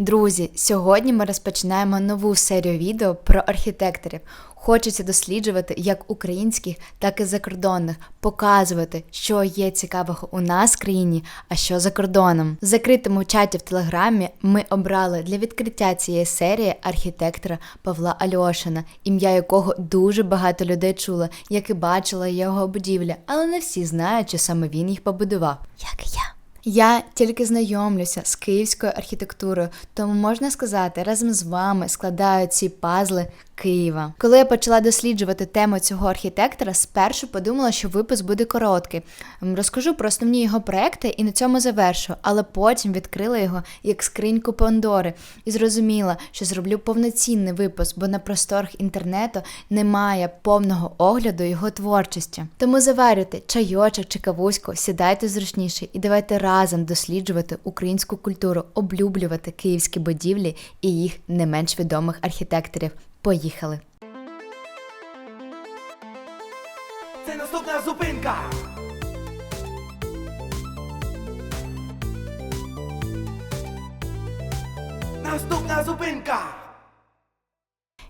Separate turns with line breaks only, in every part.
Друзі, сьогодні ми розпочинаємо нову серію відео про архітекторів. Хочеться досліджувати як українських, так і закордонних, показувати, що є цікавого у нас в країні, а що за кордоном. В закритому чаті в телеграмі ми обрали для відкриття цієї серії архітектора Павла Альошина, ім'я якого дуже багато людей чуло, як і бачила його будівлі, але не всі знають, що саме він їх побудував, як і я. Я тільки знайомлюся з київською архітектурою, тому можна сказати, разом з вами складаю ці пазли Києва. Коли я почала досліджувати тему цього архітектора, спершу подумала, що випуск буде короткий. Розкажу про основні його проекти і на цьому завершу, але потім відкрила його як скриньку Пандори і зрозуміла, що зроблю повноцінний випуск, бо на просторах інтернету немає повного огляду його творчості. Тому заварюйте чайочок чи кавуську, сідайте зручніше і давайте разом досліджувати українську культуру, облюблювати київські будівлі і їх не менш відомих архітекторів. Поїхали!
Це наступна зупинка. Наступна зупинка.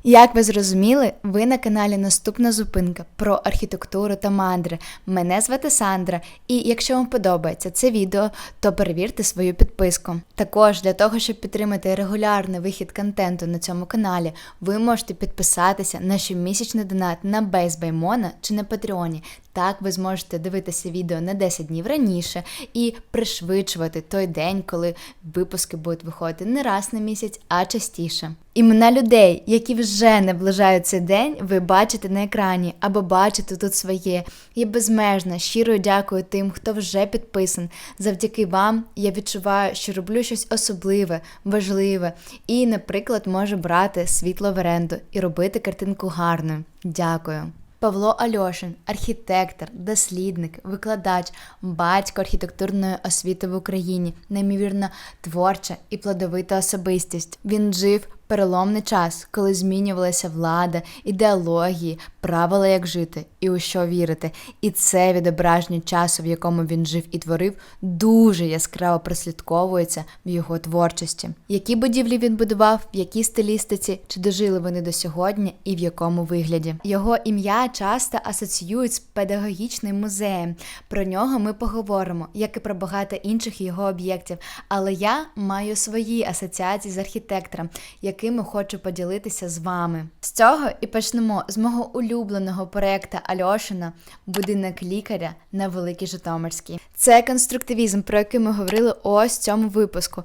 Як ви зрозуміли, ви на каналі Наступна зупинка про архітектуру та мандри. Мене звати Сандра, і якщо вам подобається це відео, то перевірте свою підписку. Також для того, щоб підтримати регулярний вихід контенту на цьому каналі, ви можете підписатися на щомісячний донат на Бейсбаймона чи на Патреоні. Так ви зможете дивитися відео на 10 днів раніше і пришвидшувати той день, коли випуски будуть виходити не раз на місяць, а частіше. Імена людей, які вже наближають цей день, ви бачите на екрані або бачите тут своє. Я безмежно щиро дякую тим, хто вже підписан. Завдяки вам я відчуваю, що роблю щось особливе, важливе і, наприклад, можу брати світло в оренду і робити картинку гарною. Дякую. Павло Альошин, архітектор, дослідник, викладач, батько архітектурної освіти в Україні, неймовірно творча і плодовита особистість. Він жив переломний час, коли змінювалася влада, ідеології, правила, як жити і у що вірити. І це відображення часу, в якому він жив і творив, дуже яскраво прослідковується в його творчості. Які будівлі він будував, в якій стилістиці, чи дожили вони до сьогодні і в якому вигляді. Його ім'я часто асоціюють з педагогічним музеєм. Про нього ми поговоримо, як і про багато інших його об'єктів. Але я маю свої асоціації з архітектором, якими хочу поділитися з вами. З цього і почнемо з мого улюбленого проекту Альошина Будинок лікаря на Великій Житомирській. Це конструктивізм, про який ми говорили ось в цьому випуску.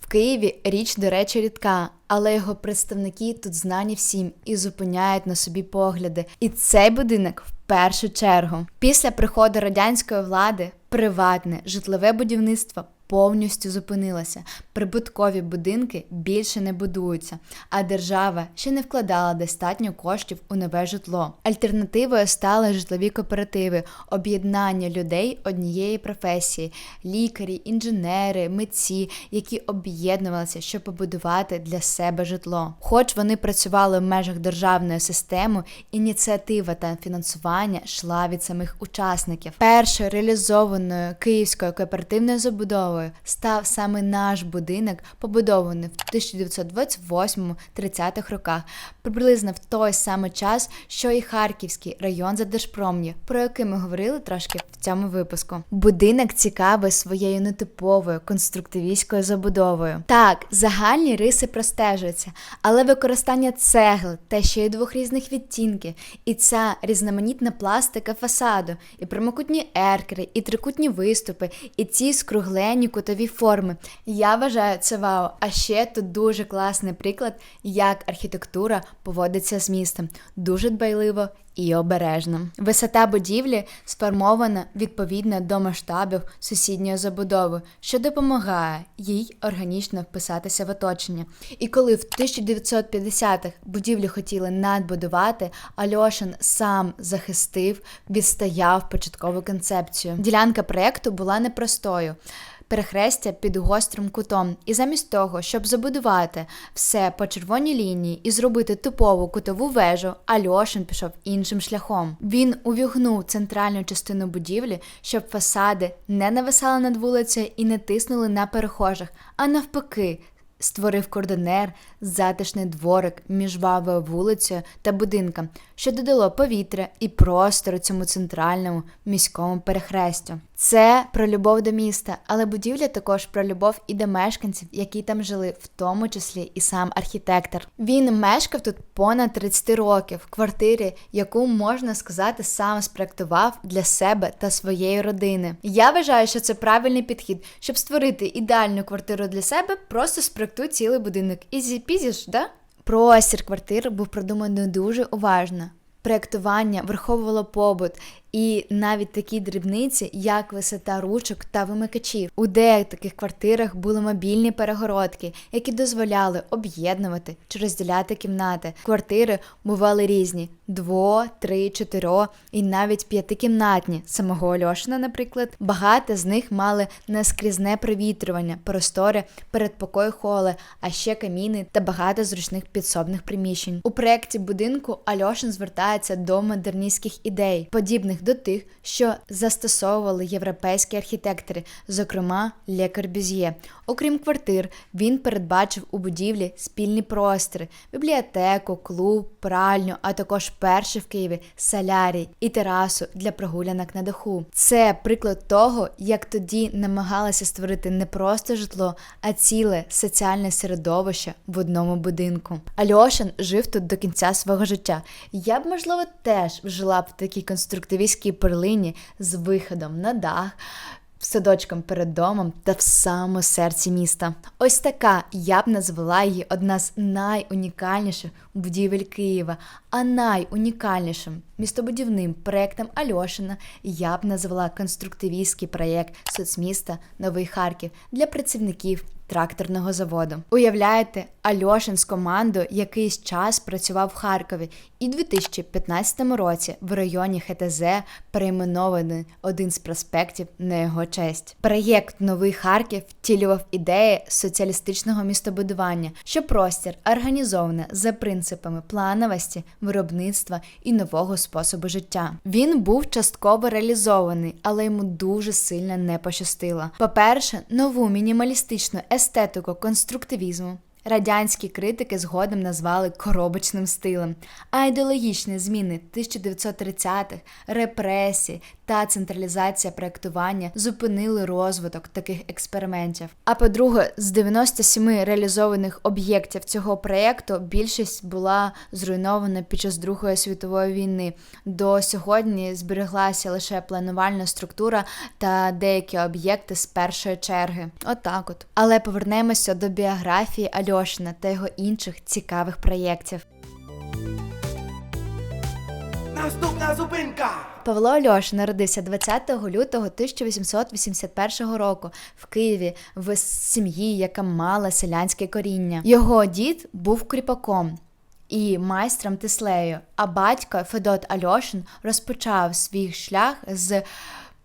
В Києві річ, до речі, рідка, але його представники тут знані всім і зупиняють на собі погляди. І цей будинок в першу чергу. Після приходу радянської влади приватне житлове будівництво повністю зупинилося. Прибуткові будинки більше не будуються, а держава ще не вкладала достатньо коштів у нове житло. Альтернативою стали житлові кооперативи, об'єднання людей однієї професії, лікарі, інженери, митці, які об'єднувалися, щоб побудувати для себе житло. Хоч вони працювали в межах державної системи, ініціатива та фінансування йшла від самих учасників. Першою реалізованою київською кооперативною забудовою став саме наш будинок, побудований в 1928-30-х роках, приблизно в той самий час, що і Харківський район за Держпром'ю, про який ми говорили трошки в цьому випуску. Будинок цікавий своєю нетиповою конструктивістською забудовою. Так, загальні риси простежуються, але використання цегли та ще й двох різних відтінків, і ця різноманітна пластика фасаду, і прямокутні еркери, і трикутні виступи, і ці скруглені кутові форми. Я вважаю це вау. А ще тут дуже класний приклад, як архітектура поводиться з містом. Дуже дбайливо і обережно. Висота будівлі сформована відповідно до масштабів сусідньої забудови, що допомагає їй органічно вписатися в оточення. І коли в 1950-х будівлю хотіли надбудувати, Альошин сам захистив, відстояв початкову концепцію. Ділянка проєкту була непростою перехрестя під гострим кутом, і замість того, щоб забудувати все по червоній лінії і зробити типову кутову вежу, Альошин пішов іншим шляхом. Він увігнув центральну частину будівлі, щоб фасади не нависали над вулицею і не тиснули на перехожих, а навпаки. Створив кордонер, затишний дворик між вавою вулицею та будинком, що додало повітря і простору цьому центральному міському перехрестю. Це про любов до міста, але будівля також про любов і до мешканців, які там жили, в тому числі і сам архітектор. Він мешкав тут понад 30 років в квартирі, яку можна сказати сам спроектував для себе та своєї родини. Я вважаю, що це правильний підхід, щоб створити ідеальну квартиру для себе, просто спроектуй цілий будинок. Ізі пізіш, да? Простір квартир був продуманий дуже уважно. Проєктування враховувало побут і навіть такі дрібниці, як висота ручок та вимикачів. У деяких квартирах були мобільні перегородки, які дозволяли об'єднувати чи розділяти кімнати. Квартири бували різні: дво, три, чотиро і навіть п'ятикімнатні. Самого Альошина, наприклад, багато з них мали наскрізне провітрювання, простори, передпокої холи, а ще каміни та багато зручних підсобних приміщень. У проєкті будинку Альошин звертається до модерністських ідей, подібних до тих, що застосовували європейські архітектори, зокрема Ле Корбюзьє. Окрім квартир, він передбачив у будівлі спільні простори, бібліотеку, клуб, пральню, а також перший в Києві солярій і терасу для прогулянок на даху. Це приклад того, як тоді намагалися створити не просто житло, а ціле соціальне середовище в одному будинку. Альошин жив тут до кінця свого життя. Я б, можливо, теж жила б в такій конструктивістській перлині з виходом на дах. Садочком перед домом та в самому серці міста. Ось така я б назвала її одна з найунікальніших будівель Києва, а найунікальнішим містобудівним проєктом Альошина я б назвала конструктивістський проєкт соцміста Новий Харків для працівників тракторного заводу. Уявляєте, Альошин з командою якийсь час працював в Харкові, і у 2015 році в районі ХТЗ перейменований один з проспектів на його честь. Проєкт Новий Харків втілював ідеї соціалістичного містобудування, що простір організоване за принципами плановості, виробництва і нового способу життя. Він був частково реалізований, але йому дуже сильно не пощастило. По-перше, нову мінімалістичну естетику конструктивізму. Радянські критики згодом назвали коробочним стилем, а ідеологічні зміни 1930-х, репресії та централізація проєктування зупинили розвиток таких експериментів. А по-друге, з 97 реалізованих об'єктів цього проєкту більшість була зруйнована під час Другої світової війни. До сьогодні збереглася лише планувальна структура та деякі об'єкти з першої черги. Отак от. Але повернемося до біографії Альошина та його інших цікавих проєктів.
Наступна зупинка.
Павло Альош народився 20 лютого 1881 року в Києві в сім'ї, яка мала селянське коріння. Його дід був кріпаком. І майстром Теслею, а батько Федот Альошин розпочав свій шлях з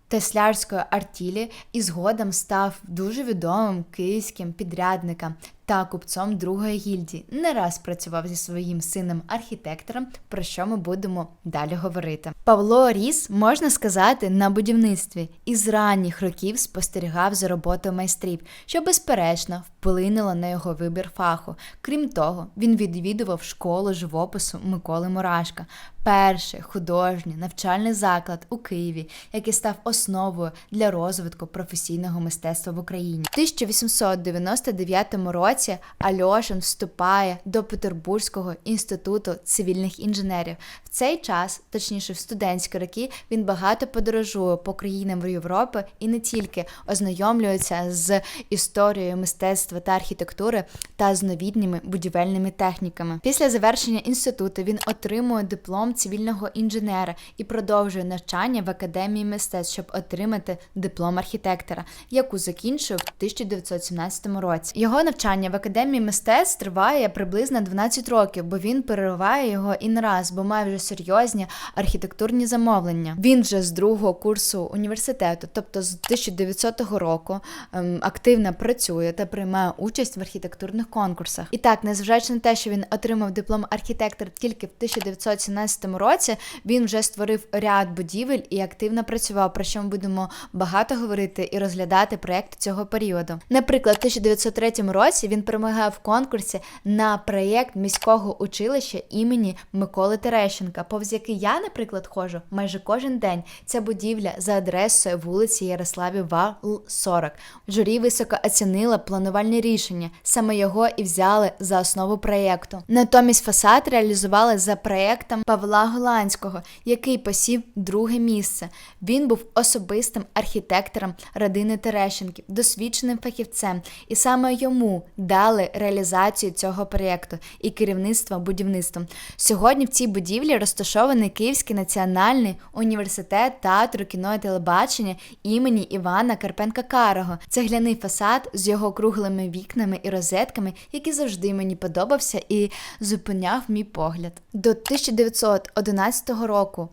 теслярської артілі і згодом став дуже відомим київським підрядником та купцом другої гільдії. Не раз працював зі своїм сином архітектором, про що ми будемо далі говорити. Павло ріс, можна сказати, на будівництві і з ранніх років спостерігав за роботою майстрів, що безперечно вплинуло на його вибір фаху. Крім того, він відвідував школу живопису Миколи Мурашка, перший художній навчальний заклад у Києві, який став основою для розвитку професійного мистецтва в Україні. У 1899 році Альошин вступає до Петербурзького інституту цивільних інженерів. В цей час, точніше, в студентські роки, він багато подорожує по країнам Європи і не тільки ознайомлюється з історією мистецтва та архітектури та з новітніми будівельними техніками. Після завершення інституту він отримує диплом цивільного інженера і продовжує навчання в академії мистецтв, щоб отримати диплом архітектора, яку закінчив в 1917 році. Його навчання в академії мистецтв триває приблизно 12 років, бо він перериває його і не раз, бо має вже серйозні архітектурні замовлення. Він вже з другого курсу університету, тобто з 1900 року, ем, активно працює та приймає участь в архітектурних конкурсах. І так, незважаючи на те, що він отримав диплом архітектора тільки в 1917 році, він вже створив ряд будівель і активно працював, про що ми будемо багато говорити і розглядати проекти цього періоду. Наприклад, в 1903 році він він перемагав в конкурсі на проєкт міського училища імені Миколи Терещенка, повз який я, наприклад, ходжу майже кожен день. Ця будівля за адресою вулиці Ярославі Вал 40. Журі високо оцінила планувальне рішення. Саме його і взяли за основу проєкту. Натомість фасад реалізували за проєктом Павла Голландського, який посів друге місце. Він був особистим архітектором родини Терещенків, досвідченим фахівцем, і саме йому дали реалізацію цього проєкту і керівництво будівництвом. Сьогодні в цій будівлі розташований Київський національний університет театру кіно і телебачення імені Івана Карпенка Карого. Цегляний фасад з його круглими вікнами і розетками, який завжди мені подобався і зупиняв мій погляд. До 1911 року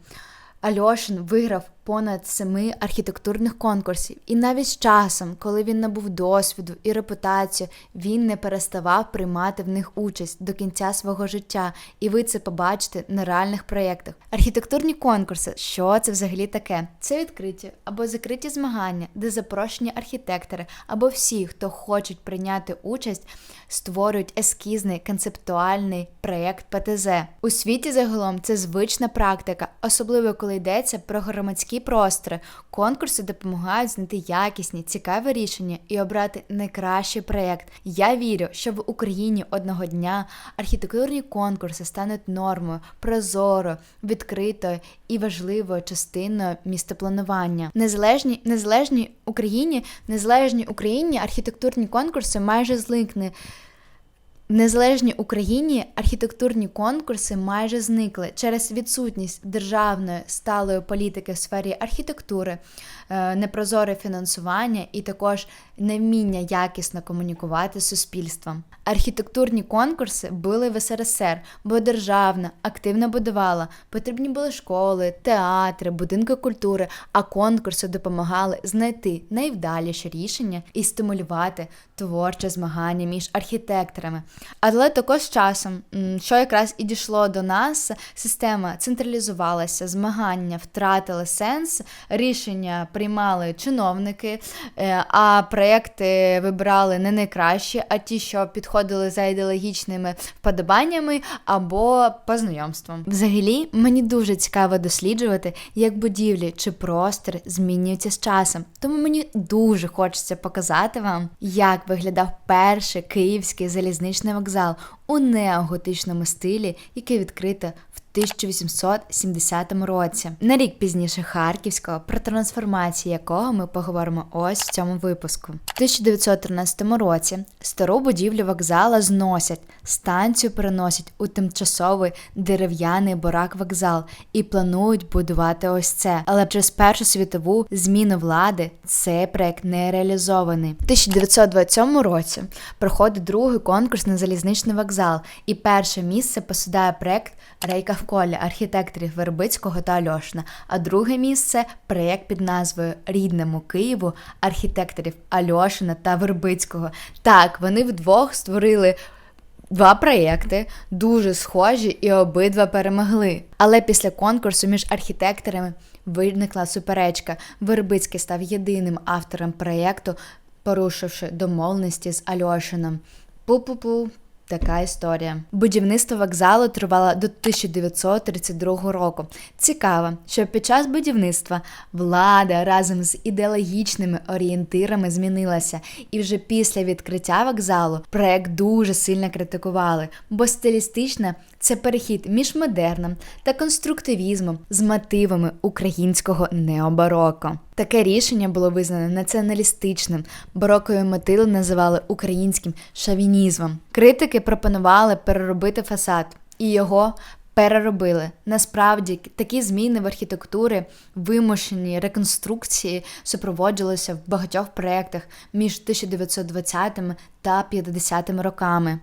Альошин виграв понад семи архітектурних конкурсів, і навіть з часом, коли він набув досвіду і репутацію, він не переставав приймати в них участь до кінця свого життя, і ви це побачите на реальних проєктах. Архітектурні конкурси, що це взагалі таке? Це відкриті або закриті змагання, де запрошені архітектори або всі, хто хочуть прийняти участь, створюють ескізний концептуальний проєкт ПТЗ. У світі загалом це звична практика, особливо коли йдеться про громадські простори. Конкурси допомагають знайти якісні, цікаві рішення і обрати найкращий проєкт. Я вірю, що в Україні одного дня архітектурні конкурси стануть нормою, прозорою, відкритою і важливою частиною містопланування. Незалежній незалежній Україні, незалежній Україні архітектурні конкурси майже зникли. В незалежній Україні архітектурні конкурси майже зникли. Через відсутність державної сталої політики в сфері архітектури, е, непрозоре фінансування і також невміння якісно комунікувати з суспільством. Архітектурні конкурси були в СРСР, бо державна активно будувала. Потрібні були школи, театри, будинки культури, а конкурси допомагали знайти найвдаліші рішення і стимулювати творче змагання між архітекторами. Але також часом, що якраз і дійшло до нас, система централізувалася, змагання втратили сенс, рішення приймали чиновники, е, а проекти вибирали не найкращі, а ті, що підходили за ідеологічними вподобаннями або по знайомствам. Взагалі, мені дуже цікаво досліджувати, як будівлі чи простір змінюються з часом. Тому мені дуже хочеться показати вам, як виглядав перший київський залізничний вокзал у неоготичному стилі, який відкрито в 1870 році. На рік пізніше Харківського, про трансформацію якого ми поговоримо ось в цьому випуску. В 1913 році стару будівлю вокзала зносять, станцію переносять у тимчасовий дерев'яний барак вокзал і планують будувати ось це. Але через Першу світову зміну влади цей проект не реалізований. В 1927 році проходить другий конкурс на залізничний вокзал, і перше місце посідає проект Рейка в колі архітекторів Вербицького та Альошина, а друге місце проєкт під назвою Рідному Києву архітекторів Альошина та Вербицького. Так, вони вдвох створили. Два проєкти дуже схожі і обидва перемогли. Але після конкурсу між архітекторами виникла суперечка. Вербицький став єдиним автором проєкту, порушивши домовленості з Альошином. Пу-пу-пу. Така історія. Будівництво вокзалу тривало до 1932 року. Цікаво, що під час будівництва влада разом з ідеологічними орієнтирами змінилася, і вже після відкриття вокзалу проект дуже сильно критикували, бо стилістично це перехід між модерном та конструктивізмом з мотивами українського необароко. Таке рішення було визнано націоналістичним. Барокові мотиви називали українським шовінізмом. Критики пропонували переробити фасад, і його переробили. Насправді такі зміни в архітектурі, вимушені реконструкції супроводжувалися в багатьох проєктах між 1920 та 50 роками.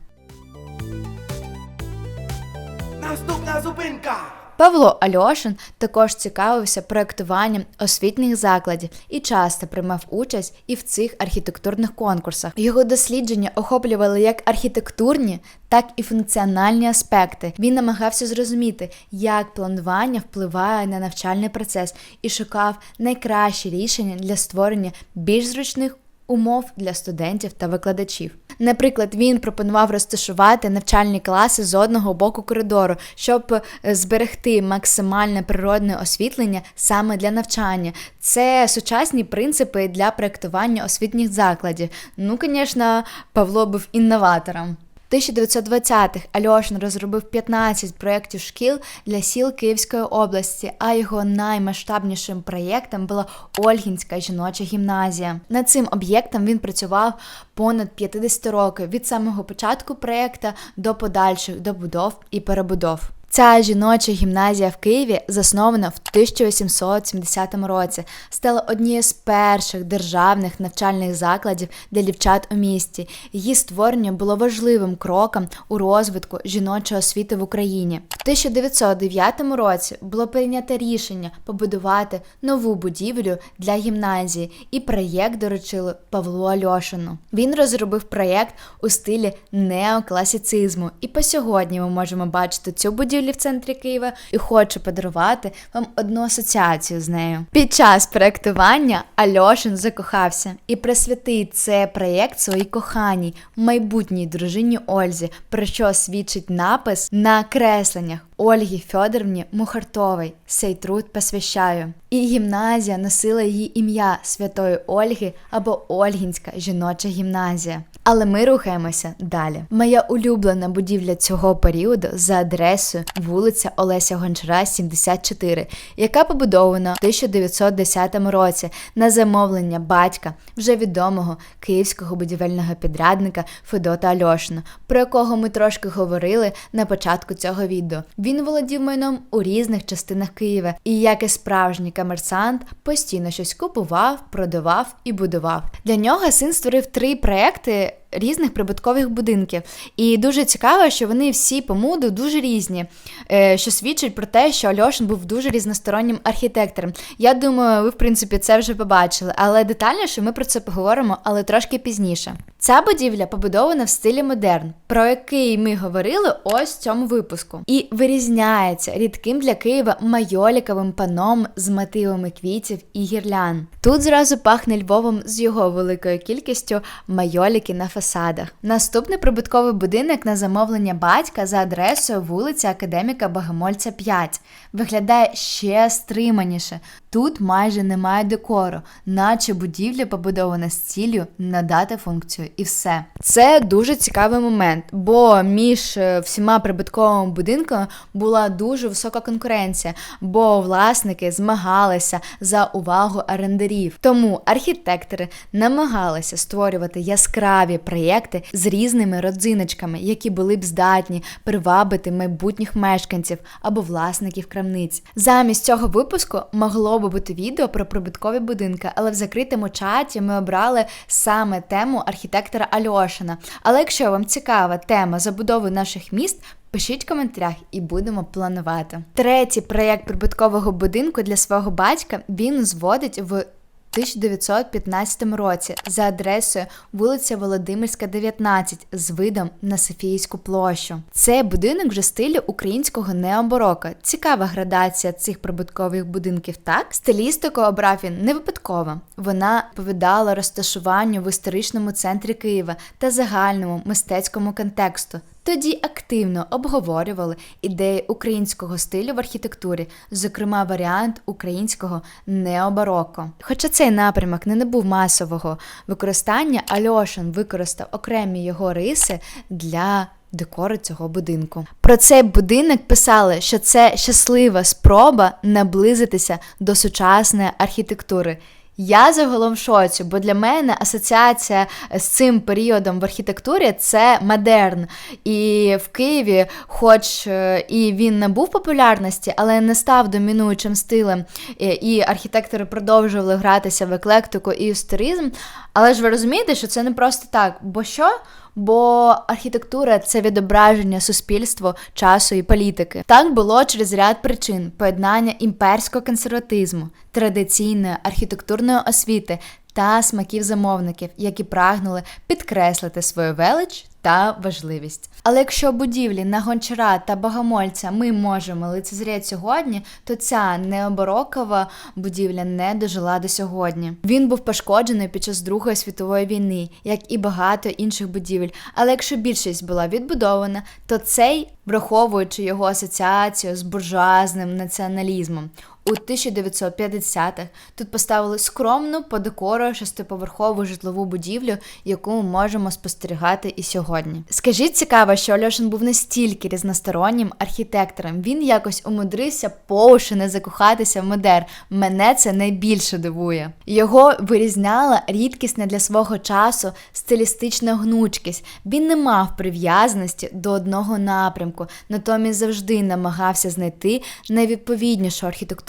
Наступна зупинка.
Павло Альошин також цікавився проектуванням освітніх закладів і часто приймав участь і в цих архітектурних конкурсах. Його дослідження охоплювали як архітектурні, так і функціональні аспекти. Він намагався зрозуміти, як планування впливає на навчальний процес і шукав найкращі рішення для створення більш зручних умов для студентів та викладачів. Наприклад, він пропонував розташувати навчальні класи з одного боку коридору, щоб е, зберегти максимальне природне освітлення саме для навчання. Це сучасні принципи для проектування освітніх закладів. Ну, звісно, Павло був інноватором. 1920-х Альошин розробив 15 проєктів шкіл для сіл Київської області, а його наймасштабнішим проєктом була Ольгінська жіноча гімназія. Над цим об'єктом він працював понад 50 років від самого початку проєкта до подальших добудов і перебудов. Ця жіноча гімназія в Києві, заснована в 1870 році, стала однією з перших державних навчальних закладів для дівчат у місті. Її створення було важливим кроком у розвитку жіночої освіти в Україні. В 1909 році було прийнято рішення побудувати нову будівлю для гімназії, і проєкт доручили Павлу Альошину. Він розробив проєкт у стилі неокласицизму, і по сьогодні ми можемо бачити цю будівлю в центрі Києва і хочу подарувати вам одну асоціацію з нею. Під час проєктування Альошин закохався і присвятив цей проєкт своїй коханій, майбутній дружині Ользі, про що свідчить напис на кресленнях. Ольгі Федоровні Мухартовій сей труд посвящаю. І гімназія носила її ім'я Святої Ольги або Ольгінська жіноча гімназія. Але ми рухаємося далі. Моя улюблена будівля цього періоду за адресою вулиця Олеся Гончара, 74, яка побудована в 1910 році на замовлення батька вже відомого київського будівельного підрядника Федота Альошина, про якого ми трошки говорили на початку цього відео. Він володів майном у різних частинах Києва і, як і справжній комерсант, постійно щось купував, продавав і будував. Для нього син створив три проекти. Різних прибуткових будинків. І дуже цікаво, що вони всі по муду дуже різні, е, що свідчить про те, що Альошин був дуже різностороннім архітектором. Я думаю, ви, в принципі, це вже побачили, але детальніше ми про це поговоримо, але трошки пізніше. Ця будівля побудована в стилі модерн, про який ми говорили ось в цьому випуску, і вирізняється рідким для Києва майоліковим паном з мотивами квітів і гірлян. Тут зразу пахне Львовом з його великою кількістю майоліки на фасадах. Наступний прибутковий будинок на замовлення батька за адресою вулиця Академіка Богомольця 5 виглядає ще стриманіше. Тут майже немає декору, наче будівля побудована з ціллю надати функцію, і все. Це дуже цікавий момент, бо між е, всіма прибутковими будинками була дуже висока конкуренція, бо власники змагалися за увагу орендарів. Тому архітектори намагалися створювати яскраві проєкти з різними родзиночками, які були б здатні привабити майбутніх мешканців або власників крамниць. Замість цього випуску могло би бути відео про прибуткові будинки, але в закритому чаті ми обрали саме тему архітектора Альошина. Але якщо вам цікава тема забудови наших міст, Пишіть в коментарях і будемо планувати. Третій проєкт прибуткового будинку для свого батька він зводить в 1915 році за адресою вулиця Володимирська, 19 з видом на Софійську площу. Це будинок вже стилю українського необарока. Цікава градація цих прибуткових будинків. Так стилістику обрав він не випадково. Вона повідала розташуванню в історичному центрі Києва та загальному мистецькому контексту. Тоді активно обговорювали ідеї українського стилю в архітектурі, зокрема варіант українського необароко. Хоча цей напрямок не набув масового використання, Альошин використав окремі його риси для декору цього будинку. Про цей будинок писали, що це щаслива спроба наблизитися до сучасної архітектури. Я загалом шоці, бо для мене асоціація з цим періодом в архітектурі це модерн. І в Києві, хоч е, і він набув популярності, але не став домінуючим стилем, і архітектори продовжували гратися в еклектику і історизм. Але ж ви розумієте, що це не просто так. Бо що? Бо архітектура це відображення суспільства, часу і політики. Так було через ряд причин: поєднання імперського консерватизму, традиційної архітектурної освіти та смаків замовників, які прагнули підкреслити свою велич та важливість. Але якщо будівлі на гончара та богомольця ми можемо лицезріти сьогодні, то ця необорокова будівля не дожила до сьогодні. Він був пошкоджений під час Другої світової війни, як і багато інших будівель. Але якщо більшість була відбудована, то цей, враховуючи його асоціацію з буржуазним націоналізмом. У 1950-х тут поставили скромну по декору шестиповерхову житлову будівлю, яку ми можемо спостерігати і сьогодні. Скажіть цікаво, що Альошин був настільки різностороннім архітектором. Він якось умудрився по уші не закохатися в модер. Мене це найбільше дивує. Його вирізняла рідкісна для свого часу стилістична гнучкість. Він не мав прив'язаності до одного напрямку, натомість завжди намагався знайти найвідповіднішу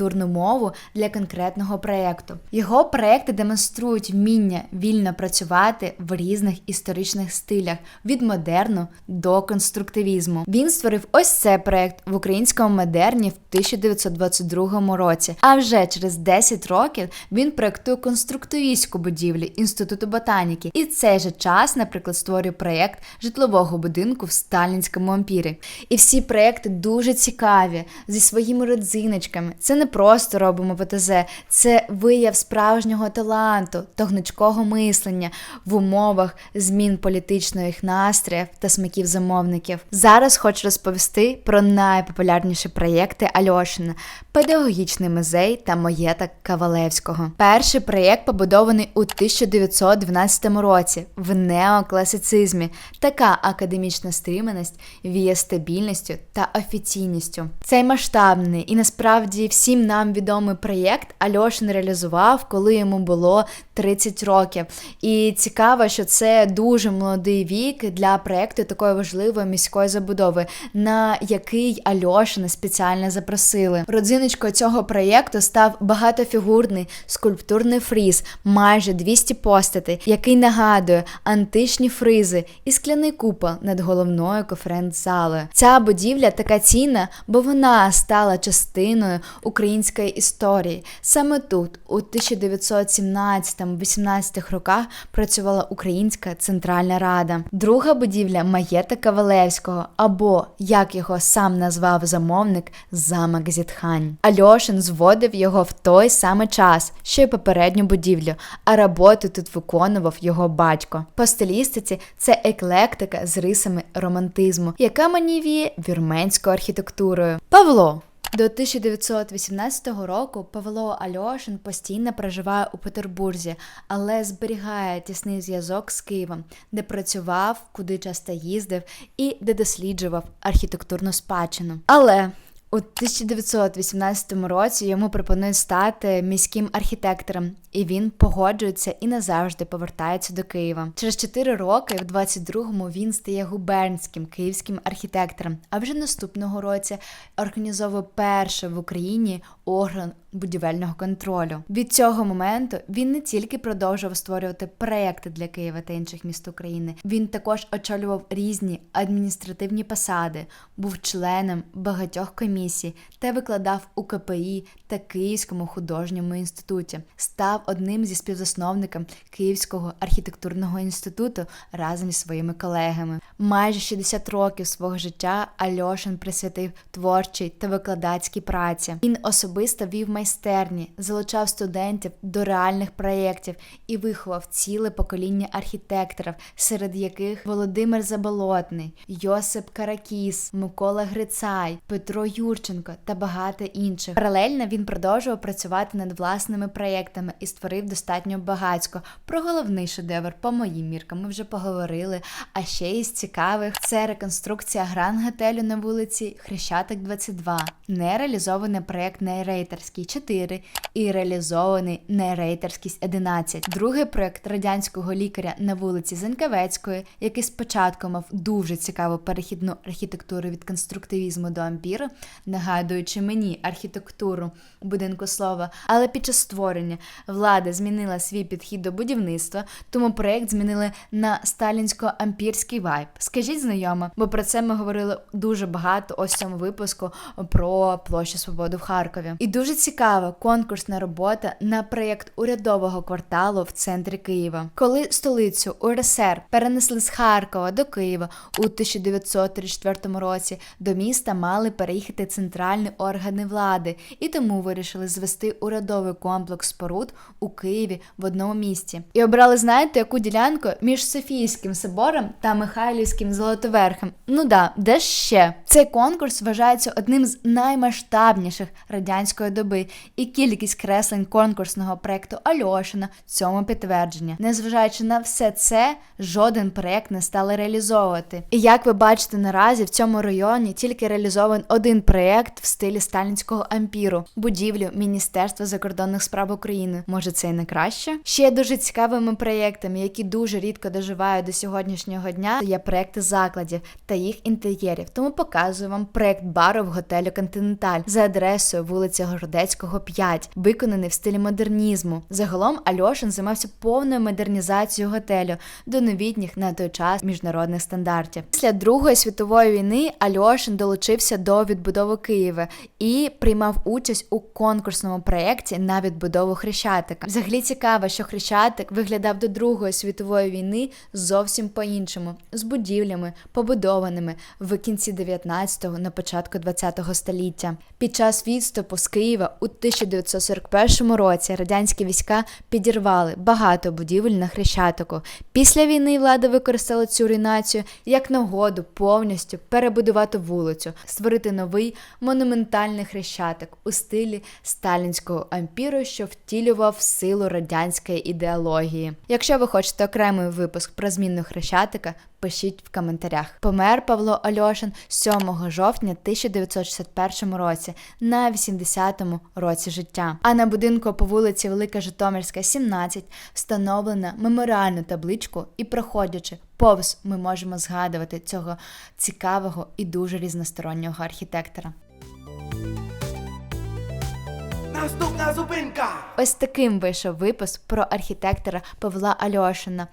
архітектурну мову для конкретного проєкту. Його проекти демонструють вміння вільно працювати в різних історичних стилях від модерну до конструктивізму. Він створив ось цей проект в українському модерні в 1922 році. А вже через 10 років він проектує конструктивістську будівлю інституту ботаніки. І цей же час, наприклад, створює проєкт житлового будинку в сталінському ампірі. І всі проекти дуже цікаві зі своїми родзиночками. Це не просто робимо ПТЗ, це вияв справжнього таланту та гнучкого мислення в умовах змін політичних настроїв та смаків замовників. Зараз хочу розповісти про найпопулярніші проєкти Альошина, педагогічний музей та маєток Кавалевського. Перший проєкт побудований у 1912 році в неокласицизмі. Така академічна стриманість віє стабільністю та офіційністю. Цей масштабний і насправді всім нам відомий проєкт Альошин реалізував, коли йому було 30 років. І цікаво, що це дуже молодий вік для проєкту такої важливої міської забудови, на який Альошина спеціально запросили. Родзиночкою цього проєкту став багатофігурний скульптурний фріз, майже 200 постатей, який нагадує античні фризи і скляний купол над головною конференц-залою. Ця будівля така цінна, бо вона стала частиною української історії. Саме тут, у 1917-18 роках, працювала Українська Центральна Рада. Друга будівля маєта Кавалевського, або як його сам назвав замовник, замок Зітхань. Альошин зводив його в той самий час, що й попередню будівлю, а роботи тут виконував його батько. По стилістиці це еклектика з рисами романтизму, яка манівіє вірменською архітектурою. Павло. До 1918 року Павло Альошин постійно проживає у Петербурзі, але зберігає тісний зв'язок з Києвом, де працював, куди часто їздив і де досліджував архітектурну спадщину. Але у 1918 році йому пропонують стати міським архітектором, і він погоджується і назавжди повертається до Києва. Через 4 роки, в 22-му, він стає губернським київським архітектором. А вже наступного році організовує перший в Україні орган будівельного контролю. Від цього моменту він не тільки продовжував створювати проекти для Києва та інших міст України, він також очолював різні адміністративні посади, був членом багатьох комісій та викладав у КПІ та Київському художньому інституті. Став одним зі співзасновників Київського архітектурного інституту разом зі своїми колегами. Майже 60 років свого життя Альошин присвятив творчій та викладацькій праці. Він особисто вів майстерні, залучав студентів до реальних проєктів і виховав ціле покоління архітекторів, серед яких Володимир Заболотний, Йосип Каракіс, Микола Грицай, Петро Юрченко та багато інших. Паралельно він продовжував працювати над власними проєктами і створив достатньо багацько. Про головний шедевр, по моїм міркам, ми вже поговорили. А ще із цікавих це реконструкція гран-готелю на вулиці Хрещатик 22, нереалізований проєкт Нейрейтерський 4 і реалізований Нейрейтерський 11. Другий проєкт радянського лікаря на вулиці Зенкавецької, який спочатку мав дуже цікаву перехідну архітектуру від конструктивізму до ампіру, нагадуючи мені архітектуру будинку слова, але під час створення влада змінила свій підхід до будівництва, тому проєкт змінили на сталінсько-ампірський вайб. Скажіть знайомо, бо про це ми говорили дуже багато ось цьому випуску про площу Свободи в Харкові. І дуже цікава конкурсна робота на проєкт урядового кварталу в центрі Києва. Коли столицю УРСР перенесли з Харкова до Києва у 1934 році, до міста мали переїхати центральні органи влади, і тому вирішили звести урядовий комплекс споруд у Києві в одному місці. І обрали, знаєте, яку ділянку між Софійським собором та Михайлівським Золотоверхом. Ну да, де ще? Цей конкурс вважається одним з наймасштабніших радянської доби, і кількість креслень конкурсного проекту Альошина цьому підтвердження. Незважаючи на все це, жоден проект не стали реалізовувати. І як ви бачите наразі, в цьому районі тільки реалізований один проект в стилі сталінського ампіру будівлю Міністерства закордонних справ України. Може, це і не краще? Ще дуже цікавими проєктами, які дуже рідко доживають до сьогоднішнього дня, є проекти закладів та їх інтер'єрів. Тому показую вам проект бару в готелю Континенталь за адресою вулиця Городецького, 5, виконаний в стилі модернізму. Загалом Альошин займався повною модернізацією готелю до новітніх на той час міжнародних стандартів. Після Другої світової війни Альошин долучився до відбудови Києва і приймав участь у конкурсному проєкті на відбудову Хрещатика. Взагалі цікаво, що Хрещатик виглядав до Другої світової війни зовсім по-іншому, будівлями, побудованими в кінці 19-го, на початку 20-го століття. Під час відступу з Києва у 1941 році радянські війська підірвали багато будівель на Хрещатику. Після війни влада використала цю руйнацію як нагоду повністю перебудувати вулицю, створити новий монументальний хрещатик у стилі сталінського ампіру, що втілював силу радянської ідеології. Якщо ви хочете окремий випуск про зміну хрещатика, пишіть в коментарях. Помер Павло Альошин 7 жовтня 1961 році на 80-му році життя. А на будинку по вулиці Велика Житомирська, 17 встановлена меморіальну табличку і проходячи повз ми можемо згадувати цього цікавого і дуже різностороннього архітектора.
Наступна зупинка.
Ось таким вийшов випуск про архітектора Павла Альошина.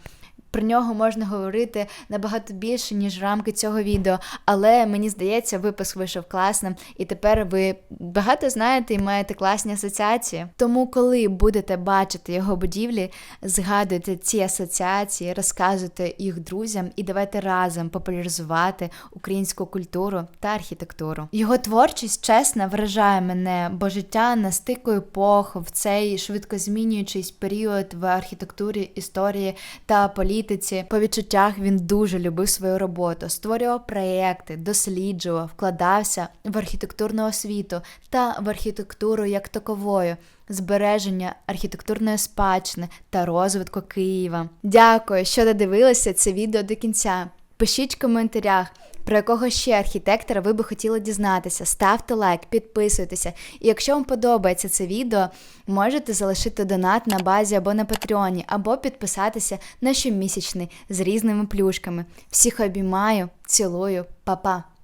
Про нього можна говорити набагато більше, ніж рамки цього відео, але мені здається, випуск вийшов класним, і тепер ви багато знаєте і маєте класні асоціації. Тому, коли будете бачити його будівлі, згадуйте ці асоціації, розказуйте їх друзям і давайте разом популяризувати українську культуру та архітектуру. Його творчість чесно вражає мене, бо життя на стику епох в цей швидко змінюючийсь період в архітектурі, історії та політиці. По відчуттях він дуже любив свою роботу, створював проєкти, досліджував, вкладався в архітектурну освіту та в архітектуру як таковою. Збереження архітектурної спадщини та розвитку Києва. Дякую, що додивилися це відео до кінця. Пишіть в коментарях, про якого ще архітектора ви би хотіли дізнатися. Ставте лайк, підписуйтеся. І якщо вам подобається це відео, можете залишити донат на базі або на Патреоні, або підписатися на щомісячний з різними плюшками. Всіх обіймаю, цілую, па-па!